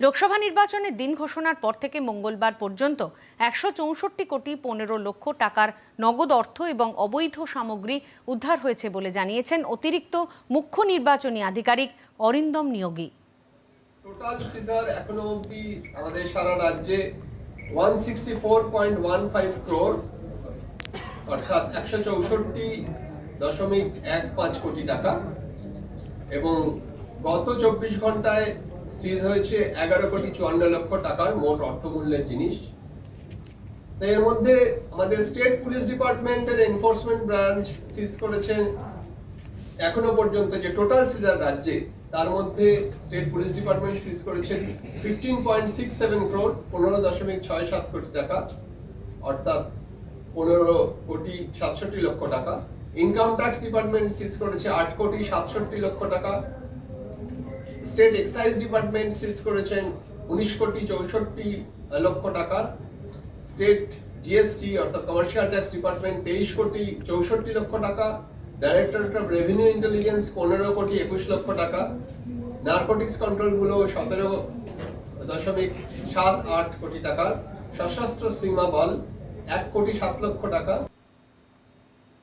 লোকসভা নির্বাচনের দিন ঘোষণার পর থেকে মঙ্গলবার পর্যন্ত একশো চৌষট্টি কোটি পনেরো লক্ষ টাকার নগদ অর্থ এবং অবৈধ সামগ্রী উদ্ধার হয়েছে বলে জানিয়েছেন অতিরিক্ত মুখ্য নির্বাচনী আধিকারিক অরিন্দম নিয়োগী। টোটাল সিজার এখনও অবধি আমাদের সারা রাজ্যে one sixty four point one five crore অর্থাৎ একশো চৌষট্টি দশমিক এক পাঁচ কোটি টাকা এবং গত চব্বিশ ঘন্টায় সিজ হয়েছে এগারো কোটি চুয়ান্ন লক্ষ টাকার মোট অর্থমূল্যের জিনিস। তো এর মধ্যে আমাদের স্টেট পুলিশ ডিপার্টমেন্টের এনফোর্সমেন্ট ব্রাঞ্চ সিজ করেছে। এখনও পর্যন্ত যে টোটাল সিজার রাজ্যে, তার মধ্যে স্টেট পুলিশ ডিপার্টমেন্ট সিজ করেছে fifteen point six seven crore পনেরো দশমিক ছয় সাত কোটি টাকা, অর্থাৎ পনেরো কোটি সাতষট্টি লক্ষ টাকা ইনকাম ট্যাক্স ডিপার্টমেন্ট সিজ করেছে আট কোটি সাতষট্টি লক্ষ টাকা স্টেট এক্সাইজ ডিপার্টমেন্ট সিজ করেছেন উনিশ কোটি চৌষট্টি লক্ষ টাকা। স্টেট জিএসটি, অর্থাৎ কমার্শিয়াল ট্যাক্স ডিপার্টমেন্ট, তেইশ কোটি চৌষট্টি লক্ষ টাকা। ডাইরেক্টরেট অফ রেভিনিউ ইন্টেলিজেন্স, পনেরো কোটি একুশ লক্ষ টাকা। নার্কোটিক্স কন্ট্রোলগুলো সতেরো দশমিক সাত আট কোটি টাকার সশস্ত্র সীমা বল, এক কোটি সাত লক্ষ টাকা।